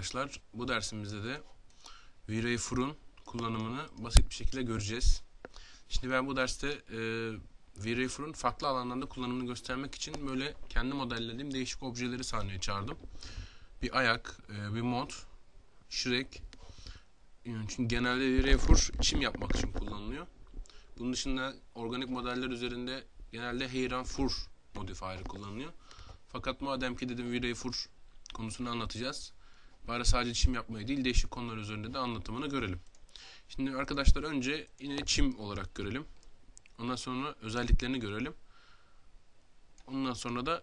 Arkadaşlar bu dersimizde de V-Ray Fur'un kullanımını basit bir şekilde göreceğiz. Şimdi ben bu derste e, V-Ray Fur'un farklı alanlarda kullanımını göstermek için böyle kendi modellediğim değişik objeleri sahneye çağırdım. Bir ayak, e, bir mod. Yani Çünkü genelde V-Ray Fur çim yapmak için kullanılıyor. Bunun dışında organik modeller üzerinde genelde Heyran Fur modifier kullanılıyor. Fakat madem ki dedim V-Ray Fur konusunu anlatacağız. Bari sadece çim yapmayı değil değişik konular üzerinde de anlatımını görelim. Şimdi arkadaşlar önce yine çim olarak görelim. Ondan sonra özelliklerini görelim. Ondan sonra da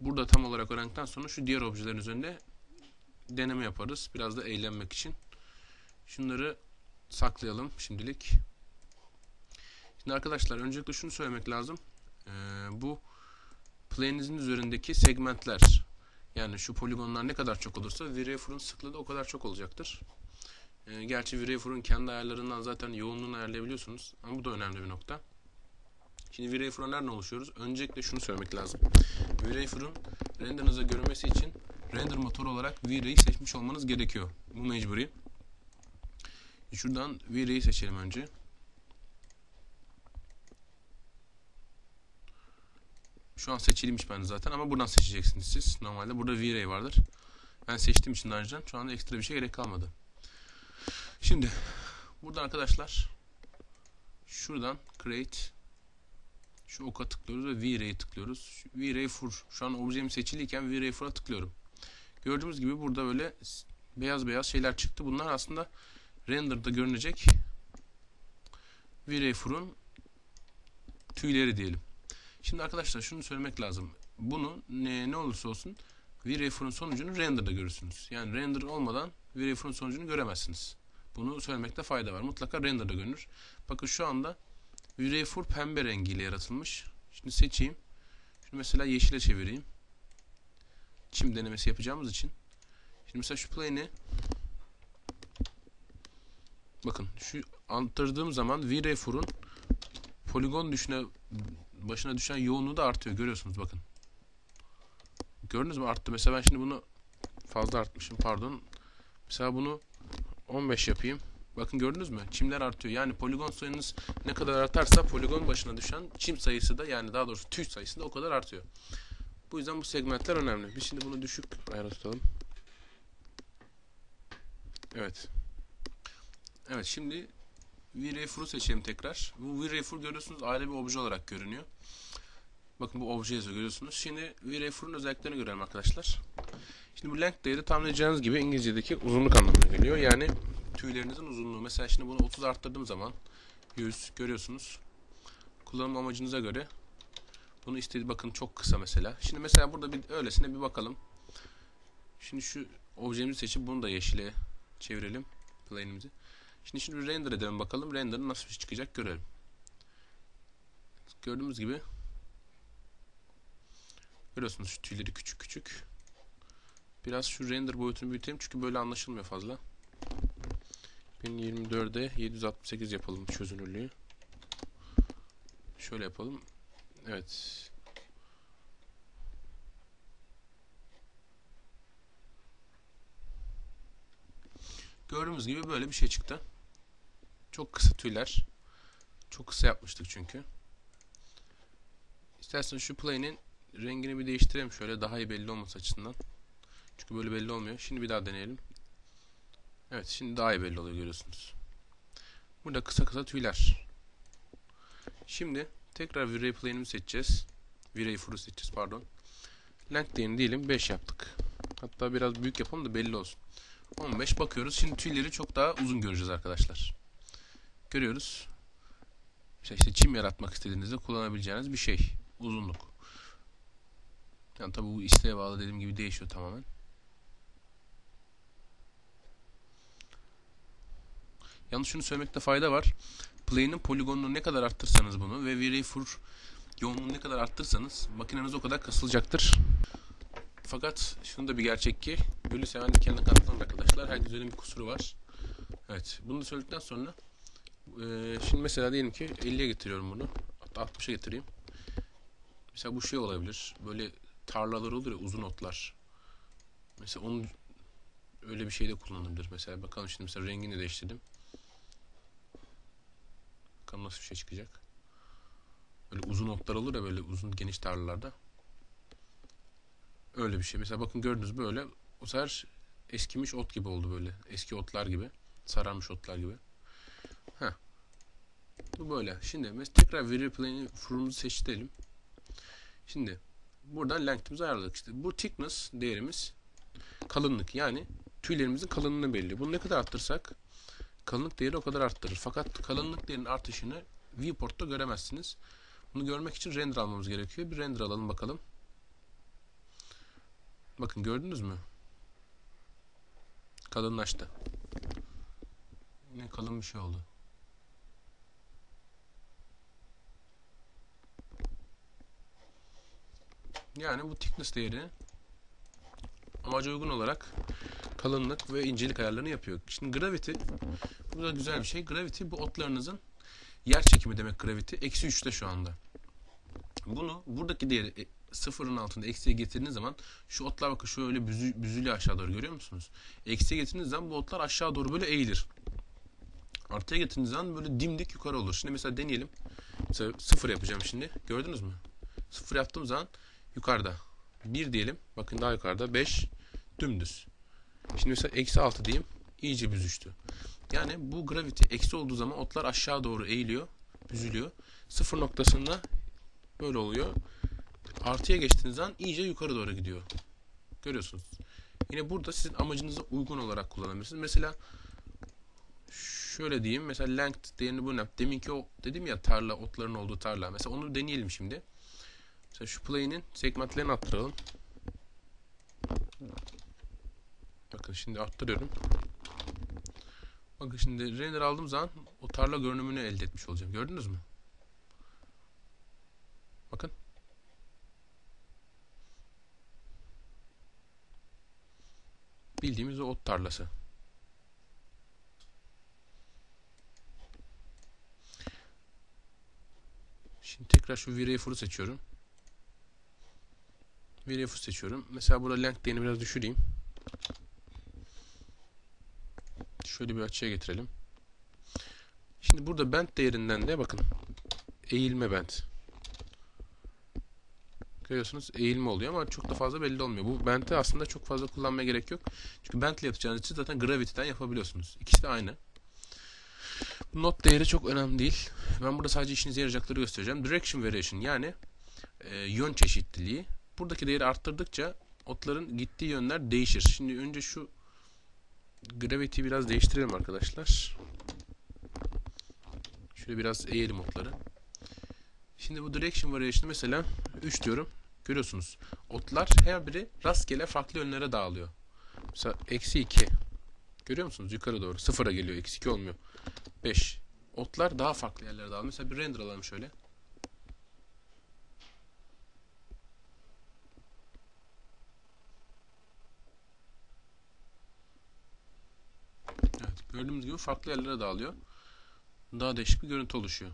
burada tam olarak öğrendikten sonra şu diğer objelerin üzerinde deneme yaparız. Biraz da eğlenmek için. Şunları saklayalım şimdilik. Şimdi arkadaşlar öncelikle şunu söylemek lazım. Ee, bu plane'inizin üzerindeki segmentler yani şu poligonlar ne kadar çok olursa V-Ray sıklığı da o kadar çok olacaktır. Ee, gerçi V-Ray kendi ayarlarından zaten yoğunluğunu ayarlayabiliyorsunuz. Ama bu da önemli bir nokta. Şimdi V-Ray nereden oluşuyoruz? Öncelikle şunu söylemek lazım. V-Ray renderınıza görünmesi için render motoru olarak V-Ray'i seçmiş olmanız gerekiyor. Bu mecburi. Şuradan V-Ray'i seçelim önce. Şu an seçilmiş bende zaten ama buradan seçeceksiniz siz. Normalde burada V-Ray vardır. Ben seçtiğim için daha önceden şu anda ekstra bir şey gerek kalmadı. Şimdi burada arkadaşlar şuradan create şu oka tıklıyoruz ve V-Ray'e tıklıyoruz. V-Ray fur. Şu an objem seçiliyken V-Ray fur'a tıklıyorum. Gördüğümüz gibi burada böyle beyaz beyaz şeyler çıktı. Bunlar aslında render'da görünecek V-Ray fur'un tüyleri diyelim. Şimdi arkadaşlar şunu söylemek lazım. Bunu ne, ne olursa olsun VRF'ın sonucunu render'da görürsünüz. Yani render olmadan VRF'ın sonucunu göremezsiniz. Bunu söylemekte fayda var. Mutlaka render'da görünür. Bakın şu anda VRF'ur pembe rengiyle yaratılmış. Şimdi seçeyim. Şimdi mesela yeşile çevireyim. Çim denemesi yapacağımız için. Şimdi mesela şu plane'i bakın şu antırdığım zaman VRF'ur'un poligon düşüne başına düşen yoğunluğu da artıyor. Görüyorsunuz bakın. Gördünüz mü arttı. Mesela ben şimdi bunu fazla artmışım pardon. Mesela bunu 15 yapayım. Bakın gördünüz mü? Çimler artıyor. Yani poligon sayınız ne kadar artarsa poligon başına düşen çim sayısı da yani daha doğrusu tüy sayısı da o kadar artıyor. Bu yüzden bu segmentler önemli. Biz şimdi bunu düşük ayara tutalım. Evet. Evet şimdi V-Ray seçelim tekrar. Bu V-Ray görüyorsunuz ayrı bir obje olarak görünüyor. Bakın bu obje yazıyor görüyorsunuz. Şimdi V-Ray özelliklerini görelim arkadaşlar. Şimdi bu length değeri edeceğiniz gibi İngilizce'deki uzunluk anlamına geliyor. Yani tüylerinizin uzunluğu. Mesela şimdi bunu 30 arttırdığım zaman 100 görüyorsunuz. Kullanım amacınıza göre bunu istediği bakın çok kısa mesela. Şimdi mesela burada bir öylesine bir bakalım. Şimdi şu objemizi seçip bunu da yeşile çevirelim. Plane'imizi. Şimdi şimdi render edelim bakalım. Render'ın nasıl bir şey çıkacak görelim. Gördüğümüz gibi görüyorsunuz şu tüyleri küçük küçük. Biraz şu render boyutunu büyütelim çünkü böyle anlaşılmıyor fazla. 1024'e 768 yapalım çözünürlüğü. Şöyle yapalım. Evet. Gördüğümüz gibi böyle bir şey çıktı. Çok kısa tüyler. Çok kısa yapmıştık çünkü. İstersen şu plane'in rengini bir değiştirelim şöyle daha iyi belli olması açısından. Çünkü böyle belli olmuyor. Şimdi bir daha deneyelim. Evet şimdi daha iyi belli oluyor görüyorsunuz. Burada kısa kısa tüyler. Şimdi tekrar V-Ray plane'imizi seçeceğiz. V-Ray Furu seçeceğiz pardon. Length değerini diyelim 5 yaptık. Hatta biraz büyük yapalım da belli olsun. 15 bakıyoruz. Şimdi tüyleri çok daha uzun göreceğiz arkadaşlar görüyoruz. İşte, işte çim yaratmak istediğinizde kullanabileceğiniz bir şey. Uzunluk. Yani tabi bu isteğe bağlı dediğim gibi değişiyor tamamen. Yalnız şunu söylemekte fayda var. Plane'in poligonunu ne kadar arttırsanız bunu ve V-Ray Fur yoğunluğunu ne kadar arttırsanız makineniz o kadar kasılacaktır. Fakat şunu da bir gerçek ki bölü seven de kendi katlanır arkadaşlar. Herkesin bir kusuru var. Evet. Bunu da söyledikten sonra ee, şimdi mesela diyelim ki 50'ye getiriyorum bunu. Hatta 60'a getireyim. Mesela bu şey olabilir. Böyle tarlalar olur ya uzun otlar. Mesela onun öyle bir şey de kullanılabilir. Mesela bakalım şimdi mesela rengini değiştirdim. Bakalım nasıl bir şey çıkacak. Böyle uzun otlar olur ya böyle uzun geniş tarlalarda. Öyle bir şey. Mesela bakın gördünüz böyle. O sefer eskimiş ot gibi oldu böyle. Eski otlar gibi. Sararmış otlar gibi. Heh. Bu böyle. Şimdi mesela tekrar veri plane'i formumuzu seçtirelim. Şimdi buradan length'imizi ayarladık. İşte bu thickness değerimiz kalınlık yani tüylerimizin kalınlığını belirliyor. Bunu ne kadar arttırsak kalınlık değeri o kadar arttırır. Fakat kalınlık değerinin artışını viewport'ta göremezsiniz. Bunu görmek için render almamız gerekiyor. Bir render alalım bakalım. Bakın gördünüz mü? Kalınlaştı. Yine kalın bir şey oldu. Yani bu thickness değeri amaca uygun olarak kalınlık ve incelik ayarlarını yapıyor. Şimdi gravity bu da güzel bir şey. Gravity bu otlarınızın yer çekimi demek gravity. Eksi 3'te şu anda. Bunu buradaki değeri e, sıfırın altında eksiye getirdiğiniz zaman şu otlar bakın şöyle büzü, büzülüyor aşağı doğru görüyor musunuz? Eksiye getirdiğiniz zaman bu otlar aşağı doğru böyle eğilir. Artıya getirdiğiniz zaman böyle dimdik yukarı olur. Şimdi mesela deneyelim. Mesela sıfır yapacağım şimdi. Gördünüz mü? Sıfır yaptığım zaman yukarıda. Bir diyelim. Bakın daha yukarıda. Beş dümdüz. Şimdi mesela eksi altı diyeyim. İyice büzüştü. Yani bu gravity eksi olduğu zaman otlar aşağı doğru eğiliyor. Büzülüyor. Sıfır noktasında böyle oluyor. Artıya geçtiğiniz zaman iyice yukarı doğru gidiyor. Görüyorsunuz. Yine burada sizin amacınıza uygun olarak kullanabilirsiniz. Mesela şöyle diyeyim. Mesela length değerini bu ne? Deminki o dedim ya tarla, otların olduğu tarla. Mesela onu deneyelim şimdi. Mesela şu play'nin segmentlerini arttıralım. Bakın şimdi arttırıyorum. Bakın şimdi render aldığım zaman o tarla görünümünü elde etmiş olacağım. Gördünüz mü? Bakın. Bildiğimiz o ot tarlası. Şimdi tekrar şu V-Refer'ı seçiyorum. V-Refer seçiyorum. Mesela burada length değerini biraz düşüreyim. Şöyle bir açıya getirelim. Şimdi burada bend değerinden de bakın eğilme bend. Görüyorsunuz eğilme oluyor ama çok da fazla belli olmuyor. Bu bend'i aslında çok fazla kullanmaya gerek yok. Çünkü bend ile yapacağınız için zaten gravity'den yapabiliyorsunuz. İkisi de aynı. Not değeri çok önemli değil. Ben burada sadece işinize yarayacakları göstereceğim. Direction variation yani e, yön çeşitliliği. Buradaki değeri arttırdıkça otların gittiği yönler değişir. Şimdi önce şu Gravity biraz değiştirelim arkadaşlar. Şöyle biraz eğelim otları. Şimdi bu direction variation'ı mesela 3 diyorum. Görüyorsunuz. Otlar her biri rastgele farklı yönlere dağılıyor. Mesela eksi 2. Görüyor musunuz? Yukarı doğru. Sıfıra geliyor. Eksi 2 olmuyor. 5. Otlar daha farklı yerlere dağılıyor. Mesela bir render alalım şöyle. Evet. Gördüğümüz gibi farklı yerlere dağılıyor. Daha değişik bir görüntü oluşuyor.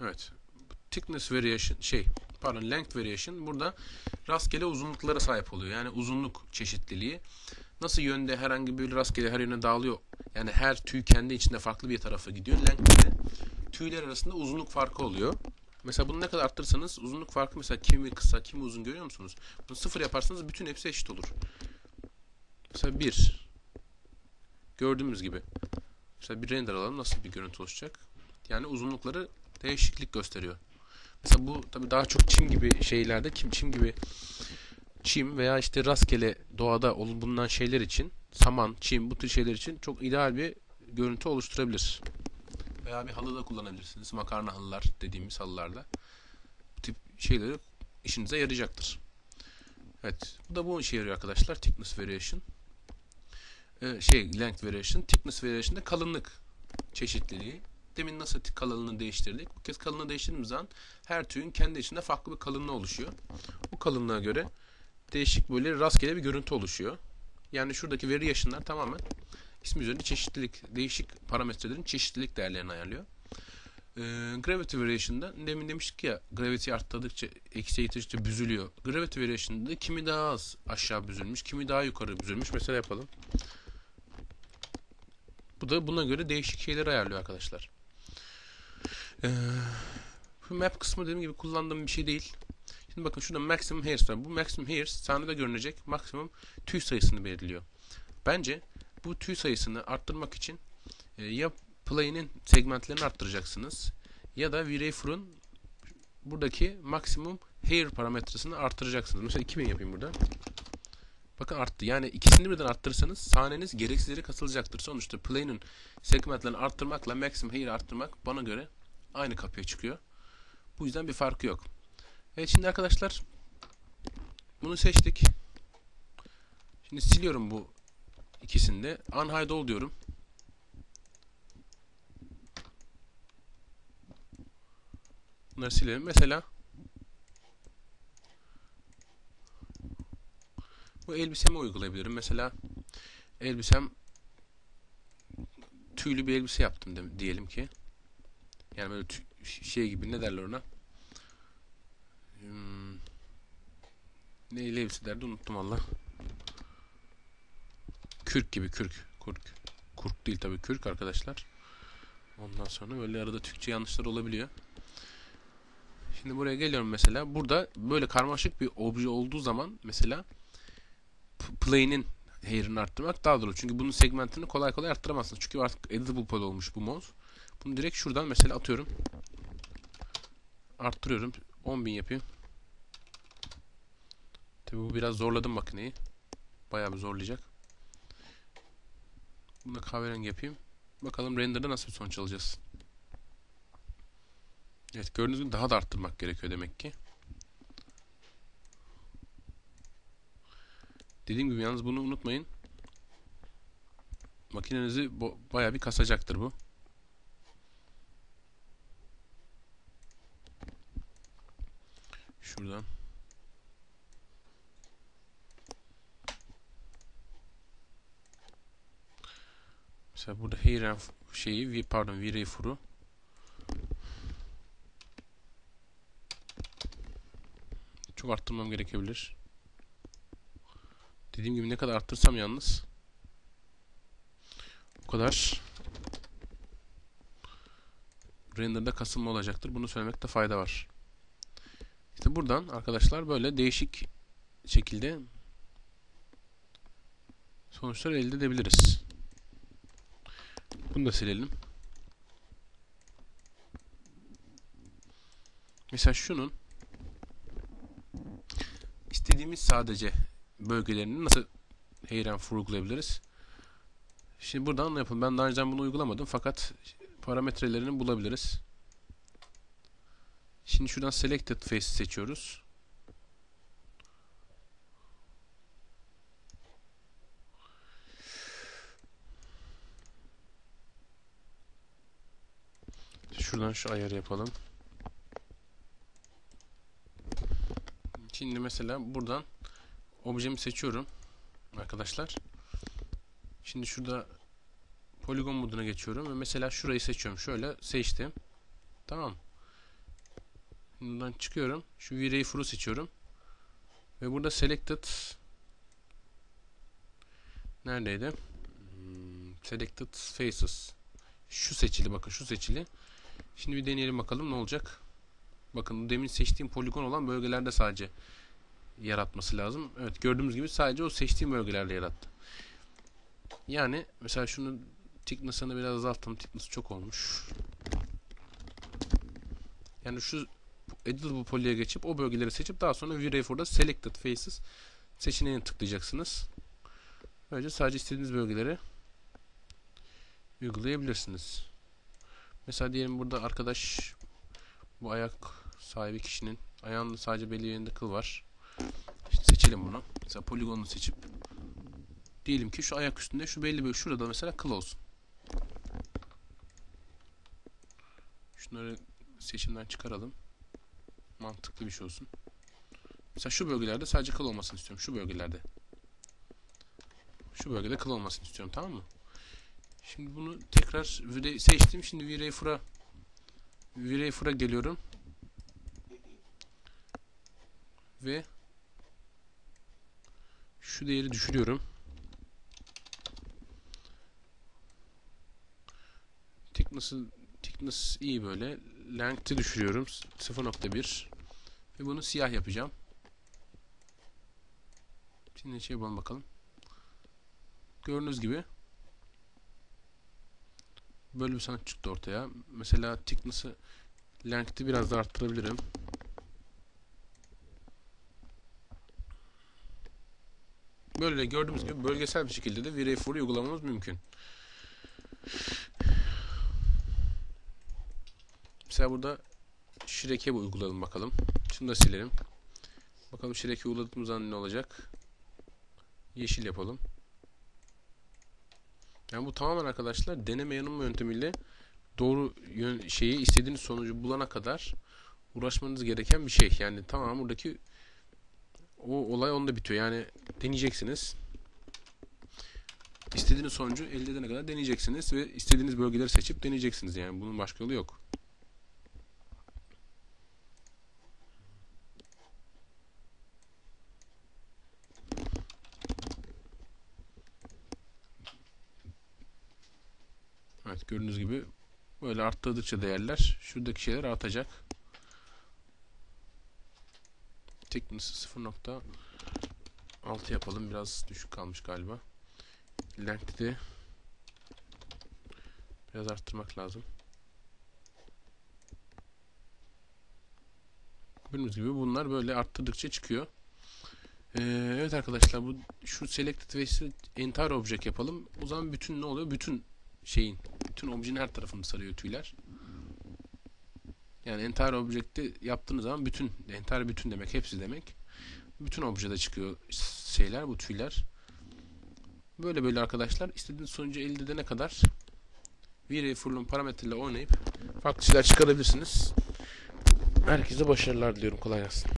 Evet. Thickness variation şey pardon length variation burada rastgele uzunluklara sahip oluyor. Yani uzunluk çeşitliliği. Nasıl yönde herhangi bir rastgele her yöne dağılıyor. Yani her tüy kendi içinde farklı bir tarafa gidiyor. Length'te tüyler arasında uzunluk farkı oluyor. Mesela bunu ne kadar arttırırsanız uzunluk farkı mesela kimi kısa kimi uzun görüyor musunuz? Bunu sıfır yaparsanız bütün hepsi eşit olur. Mesela bir gördüğümüz gibi mesela bir render alalım nasıl bir görüntü oluşacak? Yani uzunlukları değişiklik gösteriyor. Mesela bu tabii daha çok çim gibi şeylerde kim çim gibi çim veya işte rastgele doğada bulunan şeyler için saman, çim bu tür şeyler için çok ideal bir görüntü oluşturabilir. Veya bir halı da kullanabilirsiniz. Makarna halılar dediğimiz halılarda. Bu tip şeyleri işinize yarayacaktır. Evet. Bu da bu işe yarıyor arkadaşlar. Thickness variation. Ee, şey length variation. Thickness variation de kalınlık çeşitliliği. Demin nasıl kalınlığını değiştirdik. Bu kez kalınlığı değiştirdiğimiz zaman her tüyün kendi içinde farklı bir kalınlığı oluşuyor. Bu kalınlığa göre değişik böyle rastgele bir görüntü oluşuyor. Yani şuradaki variation'lar tamamen ismi üzerinde çeşitlilik, değişik parametrelerin çeşitlilik değerlerini ayarlıyor. Ee, gravity variation'da demin demiştik ya gravity arttırdıkça eksiye ittikçe büzülüyor. Gravity variation'da da kimi daha az aşağı büzülmüş, kimi daha yukarı büzülmüş. Mesela yapalım. Bu da buna göre değişik şeyleri ayarlıyor arkadaşlar. Ee, bu map kısmı dediğim gibi kullandığım bir şey değil. Şimdi bakın şurada maximum hairs var. Bu maximum hairs sahnede görünecek maksimum tüy sayısını belirliyor. Bence bu tüy sayısını arttırmak için e, ya play'nin segmentlerini arttıracaksınız ya da V-Ray buradaki maksimum hair parametresini arttıracaksınız. Mesela 2000 yapayım burada. Bakın arttı. Yani ikisini birden arttırırsanız sahneniz gereksiz yere kasılacaktır. Sonuçta play'nin segmentlerini arttırmakla maximum hair arttırmak bana göre aynı kapıya çıkıyor. Bu yüzden bir farkı yok. Evet şimdi arkadaşlar bunu seçtik. Şimdi siliyorum bu ikisini de. Unhide all diyorum. Bunları silelim. Mesela bu elbisemi uygulayabilirim. Mesela elbisem tüylü bir elbise yaptım diyelim ki. Yani böyle şey gibi ne derler ona? Hmm, neyle elbise derdi unuttum Allah. Kürk gibi kürk. Kürk. Kurk değil tabii kürk arkadaşlar. Ondan sonra böyle arada Türkçe yanlışlar olabiliyor. Şimdi buraya geliyorum mesela. Burada böyle karmaşık bir obje olduğu zaman mesela plane'in hair'ını arttırmak daha doğru. Çünkü bunun segmentini kolay kolay arttıramazsınız. Çünkü artık editable poly olmuş bu mod. Bunu direkt şuradan mesela atıyorum. Arttırıyorum. 10.000 yapayım. Tabi bu biraz zorladım makineyi. Bayağı bir zorlayacak. Bunu da kahverengi yapayım. Bakalım render'da nasıl bir sonuç alacağız. Evet gördüğünüz gibi daha da arttırmak gerekiyor demek ki. Dediğim gibi yalnız bunu unutmayın. Makinenizi bayağı bir kasacaktır bu. Şuradan. Mesela burada Heyren şeyi, pardon, V-Ray furu Çok arttırmam gerekebilir. Dediğim gibi ne kadar arttırsam yalnız o kadar renderda kasılma olacaktır. Bunu söylemekte fayda var. İşte buradan arkadaşlar böyle değişik şekilde sonuçlar elde edebiliriz. Bunu da silelim. Mesela şunun istediğimiz sadece bölgelerini nasıl heyren uygulayabiliriz? Şimdi buradan ne yapalım? Ben daha önce bunu uygulamadım fakat parametrelerini bulabiliriz. Şimdi şuradan selected face seçiyoruz. Şuradan şu ayarı yapalım. Şimdi mesela buradan objemi seçiyorum arkadaşlar. Şimdi şurada poligon moduna geçiyorum ve mesela şurayı seçiyorum. Şöyle seçtim. Tamam. Bundan çıkıyorum. Şu V-Ray Furu seçiyorum. Ve burada selected neredeydi? Hmm, selected faces. Şu seçili bakın şu seçili. Şimdi bir deneyelim bakalım ne olacak. Bakın demin seçtiğim poligon olan bölgelerde sadece yaratması lazım. Evet gördüğümüz gibi sadece o seçtiğim bölgelerde yarattı. Yani mesela şunu thickness'ını biraz azalttım. Thickness çok olmuş. Yani şu editable poly'e geçip o bölgeleri seçip daha sonra view for'da selected faces seçeneğini tıklayacaksınız. Böylece sadece istediğiniz bölgeleri uygulayabilirsiniz. Mesela diyelim burada arkadaş bu ayak sahibi kişinin ayağında sadece belli yerinde kıl var. İşte seçelim bunu. Mesela poligonu seçip diyelim ki şu ayak üstünde şu belli bir şurada mesela kıl olsun. Şunları seçimden çıkaralım. Mantıklı bir şey olsun. Mesela şu bölgelerde sadece kıl olmasını istiyorum. Şu bölgelerde. Şu bölgede kıl olmasını istiyorum. Tamam mı? Şimdi bunu tekrar seçtim. Şimdi V-Ray V-Ray Fur'a geliyorum. Ve şu değeri düşürüyorum. Thickness'ı thickness iyi böyle. Length'i düşürüyorum 0.1 ve bunu siyah yapacağım. Şimdi şey yapalım bakalım. Gördüğünüz gibi böyle bir sanat çıktı ortaya. Mesela thickness'ı length'i biraz da arttırabilirim. Böyle gördüğümüz gibi bölgesel bir şekilde de V-Ray4'u uygulamamız mümkün. Mesela burada Shrek'e uygulayalım bakalım. Şunu da silelim. Bakalım Shrek'e uyguladığımız zaman ne olacak? Yeşil yapalım. Yani bu tamamen arkadaşlar deneme yanılma yöntemiyle doğru yön, şeyi istediğiniz sonucu bulana kadar uğraşmanız gereken bir şey. Yani tamam buradaki o olay onda bitiyor. Yani deneyeceksiniz. İstediğiniz sonucu elde edene kadar deneyeceksiniz ve istediğiniz bölgeleri seçip deneyeceksiniz. Yani bunun başka yolu yok. Evet gördüğünüz gibi böyle arttırdıkça değerler şuradaki şeyler artacak. Thickness'ı 0.6 yapalım. Biraz düşük kalmış galiba. Length'i de biraz arttırmak lazım. Gördüğünüz gibi bunlar böyle arttırdıkça çıkıyor. Ee, evet arkadaşlar bu şu selected face'i entire object yapalım. O zaman bütün ne oluyor? Bütün şeyin bütün objenin her tarafını sarıyor tüyler. Yani entire object'i yaptığınız zaman bütün entire bütün demek hepsi demek. Bütün objede çıkıyor şeyler bu tüyler. Böyle böyle arkadaşlar istediğiniz sonucu elde edene kadar V-Ray Full'un parametreyle oynayıp farklı şeyler çıkarabilirsiniz. Herkese başarılar diliyorum. Kolay gelsin.